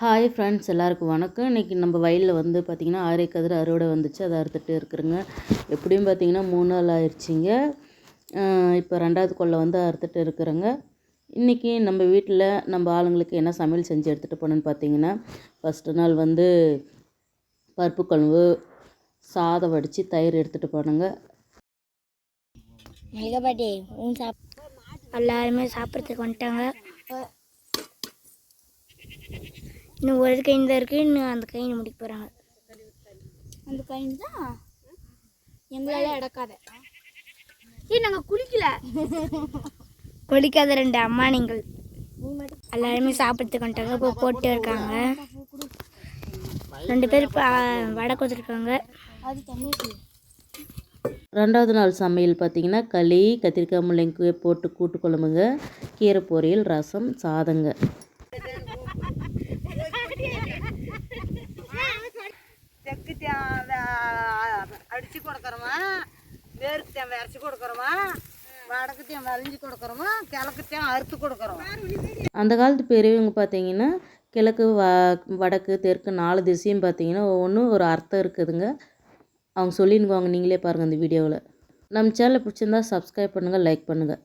Hi friends எல்லாருக்கும் வணக்கம். இன்றைக்கி நம்ம வயலில் வந்து பார்த்திங்கன்னா ஆரைக்கதிர் அறுவடை வந்துச்சு. அதை அறுத்துட்டு இருக்கிறேங்க. எப்படியும் பார்த்திங்கன்னா மூணு நாள் ஆயிடுச்சிங்க இப்போ ரெண்டாவது கொல்லை வந்து அறுத்துட்டு இருக்கிறேங்க. இன்றைக்கி நம்ம வீட்டில் நம்ம ஆளுங்களுக்கு என்ன சமையல் செஞ்சு எடுத்துகிட்டு போனோன்னு பார்த்தீங்கன்னா ஃபஸ்ட்டு நாள் வந்து பருப்பு குழம்பு சாதம் வடித்து தயிர் எடுத்துகிட்டு போனோங்க மல்லிகை பாட்டி? உன் சாப் எல்லாருமே சாப்பிட்றதுக்கு வந்துட்டாங்க. இன்னும் ஒரு கை தான் இருக்குது இன்னும் அந்த கை முடிக்க போகிறாங்க அந்த கையின் தான் எங்களால இடக்காத ஏய் நாங்கள் குளிக்கல. குளிக்காத ரெண்டு அம்மா நீங்கள் எல்லாருமே சாப்பிட்றதுக்கு வந்துட்டாங்க இப்போ போட்டு இருக்காங்க. ரெண்டு பேர் இப்போ வடை கொடுத்துருக்காங்க. அது ரெண்டாவது நாள் சமையல் பார்த்திங்கன்னா களி கத்திரிக்காய் முள்ளங்கி போட்டு கூட்டு குழம்புங்க கீரை பொரியல் ரசம் சாதங்க. அடித்து கொடுக்குறோமா? வேருக்கு தேவை அரைச்சி கொடுக்குறோமா? வடக்கு தேவை கொடுக்குறோமா? கிழக்கு அறுத்து கொடுக்குறோம்? அந்த காலத்து பெரியவங்க பார்த்தீங்கன்னா கிழக்கு வ வடக்கு தெற்கு நாலு திசையும் பார்த்தீங்கன்னா ஒவ்வொன்றும் ஒரு அர்த்தம் இருக்குதுங்க. அவங்க சொல்லினுக்குவாங்க நீங்களே பாருங்கள் அந்த வீடியோவில். நம்ம சேனலை பிடிச்சிருந்தா சப்ஸ்கிரைப் பண்ணுங்கள் லைக் பண்ணுங்கள்